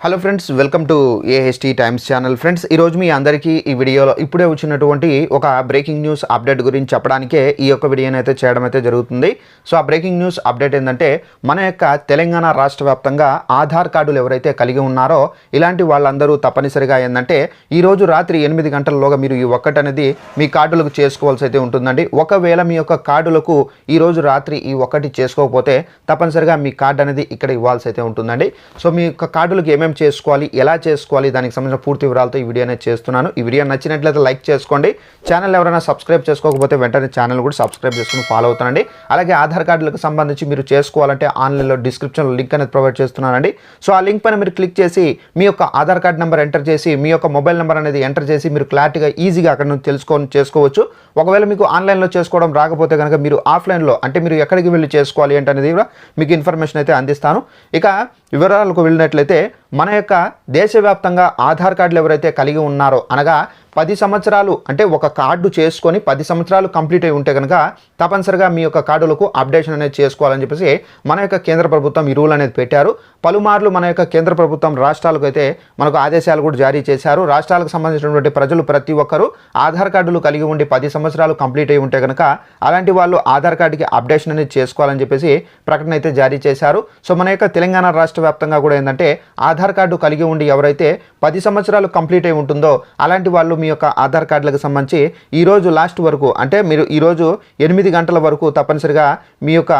Hello friends welcome to AHT times channel friends ఈరోజు మీ అందరికీ ఈ వీడియోలో ఇప్పుడే వచ్చినటువంటి ఒక బ్రేకింగ్ న్యూస్ అప్డేట్ గురించి చెప్పడానికే ఈ యొక్క వీడియోని అయితే చేయడం అయితే జరుగుతుంది. సో ఆ బ్రేకింగ్ న్యూస్ అప్డేట్ ఏంటంటే మన యొక్క తెలంగాణ రాష్ట్ర వ్యాప్తంగా ఆధార్ కార్డులు ఎవరైతే కలిగి ఉన్నారో ఇలాంటి వాళ్ళందరూ తప్పనిసరిగా ఏంటంటే ఈరోజు రాత్రి ఎనిమిది గంటలలోగా మీరు ఈ ఒక్కటి అనేది మీ కార్డులకు చేసుకోవాల్సి అయితే ఉంటుందండి. ఒకవేళ మీ యొక్క కార్డులకు ఈరోజు రాత్రి ఈ ఒక్కటి చేసుకోకపోతే తప్పనిసరిగా మీ కార్డు అనేది ఇక్కడ ఇవ్వాల్సి అయితే ఉంటుందండి. సో మీ యొక్క కార్డులకు ఏమేమి చేసుకోవాలి ఎలా చేసుకోవాలి దానికి సంబంధించిన పూర్తి వివరాలతో ఈ వీడియో అనేది చేస్తున్నాను. ఈ వీడియో నచ్చినట్లయితే లైక్ చేసుకోండి. ఛానల్ ఎవరైనా సబ్స్క్రైబ్ చేసుకోకపోతే వెంటనే ఛానల్ కూడా సబ్స్క్రైబ్ చేసుకుని ఫాలో అవుతానండి. అలాగే ఆధార్ కార్డులకు సంబంధించి మీరు చేసుకోవాలంటే ఆన్లైన్లో డిస్క్రిప్షన్లో లింక్ అనేది ప్రొవైడ్ చేస్తున్నానండి. సో ఆ లింక్ పైన మీరు క్లిక్ చేసి మీ యొక్క ఆధార్ కార్డ్ నెంబర్ ఎంటర్ చేసి మీ యొక్క మొబైల్ నెంబర్ అనేది ఎంటర్ చేసి మీరు క్లారిటీగా ఈజీగా అక్కడ నుంచి తెలుసుకొని చేసుకోవచ్చు. ఒకవేళ మీకు ఆన్లైన్లో చేసుకోవడం రాకపోతే కనుక మీరు ఆఫ్లైన్లో అంటే మీరు ఎక్కడికి వెళ్ళి చేసుకోవాలి అంటే అనేది కూడా మీకు ఇన్ఫర్మేషన్ అయితే అందిస్తాను. ఇక వివరాలకు వెళ్ళినట్లయితే మన యొక్క దేశవ్యాప్తంగా ఆధార్ కార్డులు ఎవరైతే కలిగి ఉన్నారో అనగా పది సంవత్సరాలు అంటే ఒక కార్డు చేసుకొని పది సంవత్సరాలు కంప్లీట్ అయి ఉంటే కనుక తప్పనిసరిగా మీ యొక్క కార్డులకు అప్డేషన్ అనేది చేసుకోవాలని చెప్పేసి మన యొక్క కేంద్ర ప్రభుత్వం ఈ రూల్ అనేది పెట్టారు. పలుమార్లు మన యొక్క కేంద్ర ప్రభుత్వం రాష్ట్రాలకు అయితే మనకు ఆదేశాలు కూడా జారీ చేశారు. రాష్ట్రాలకు సంబంధించినటువంటి ప్రజలు ప్రతి ఒక్కరూ ఆధార్ కార్డులు కలిగి ఉండి పది సంవత్సరాలు కంప్లీట్ అయి ఉంటే కనుక అలాంటి వాళ్ళు ఆధార్ కార్డుకి అప్డేషన్ అనేది చేసుకోవాలని చెప్పేసి ప్రకటన అయితే జారీ చేశారు. సో మన యొక్క తెలంగాణ రాష్ట్ర వ్యాప్తంగా కూడా ఏంటంటే ఆధార్ కార్డు కలిగి ఉండి ఎవరైతే పది సంవత్సరాలు కంప్లీట్ అయి ఉంటుందో అలాంటి వాళ్ళు మీ యొక్క ఆధార్ కార్డులకు సంబంధించి ఈరోజు లాస్ట్ వరకు అంటే మీరు ఈరోజు ఎనిమిది గంటల వరకు తప్పనిసరిగా మీ యొక్క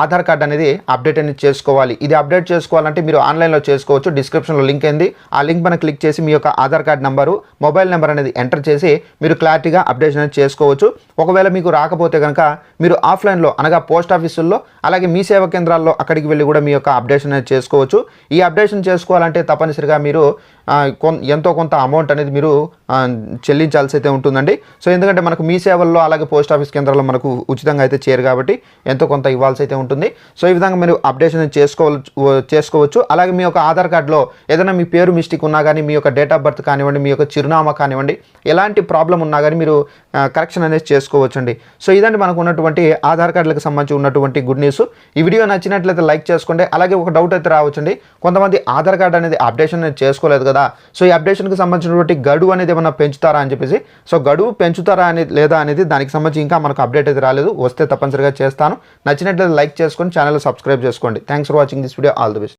ఆధార్ కార్డ్ అనేది అప్డేట్ అనేది చేసుకోవాలి. ఇది అప్డేట్ చేసుకోవాలంటే మీరు ఆన్లైన్లో చేసుకోవచ్చు. డిస్క్రిప్షన్లో లింక్ అయింది ఆ లింక్ మనం క్లిక్ చేసి మీ యొక్క Aadhaar card number mobile number అనేది ఎంటర్ చేసి మీరు క్లారిటీగా అప్డేషన్ అనేది చేసుకోవచ్చు. ఒకవేళ మీకు రాకపోతే కనుక మీరు ఆఫ్లైన్లో అనగా పోస్ట్ ఆఫీసుల్లో అలాగే మీ సేవా కేంద్రాల్లో అక్కడికి వెళ్ళి కూడా మీ యొక్క అప్డేషన్ అనేది చేసుకోవచ్చు. ఈ అప్డేషన్ చేసుకోవాలంటే తప్పనిసరిగా మీరు ఎంతో కొంత అమౌంట్ అనేది మీరు చెల్లించాల్సి అయితే ఉంటుందండి. సో ఎందుకంటే మనకు మీ సేవల్లో అలాగే పోస్ట్ ఆఫీస్ కేంద్రాల్లో మనకు ఉచితంగా అయితే చేయరు కాబట్టి ఎంతో కొంత ఇవ్వాల్సి అయితే ఉంటుంది. సో ఈ విధంగా మీరు అప్డేషన్ చేసుకోవచ్చు చేసుకోవచ్చు. అలాగే మీ యొక్క ఆధార్ కార్డులో ఏదైనా మీ పేరు మిస్టేక్ ఉన్నా కానీ మీ యొక్క డేట్ ఆఫ్ బర్త్ కానివ్వండి మీ యొక్క చిరునామా కానివ్వండి ఎలాంటి ప్రాబ్లం ఉన్నా కానీ మీరు కరెక్షన్ అనేది చేసుకోవచ్చండి. సో ఇదండి మనకు ఉన్నటువంటి ఆధార్ కార్డులకు సంబంధించి ఉన్నటువంటి గుడ్ న్యూస్ ఈ వీడియో నచ్చినట్లయితే లైక్ చేసుకోండి. అలాగే ఒక డౌట్ అయితే రావచ్చండి. కొంతమంది ఆధార్ కార్డు అనేది అప్డేషన్ అనేది చేసుకోలేదు కదా. సో ఈ అప్డేషన్కి సంబంధించినటువంటి గడువు అనేది ఏమన్నా పెంచుతారా అని చెప్పేసి సో గడువు పెంచుతారా అనేది లేదా అనేది దానికి సంబంధించి ఇంకా మనకు అప్డేట్ అయితే రాలేదు. వస్తే తప్పనిసరిగా చేస్తాను. నచ్చినట్లయితే లైక్ చేసుకొని ఛానల్ సబ్స్క్రైబ్ చేసుకోండి. Thanks for watching this video all the best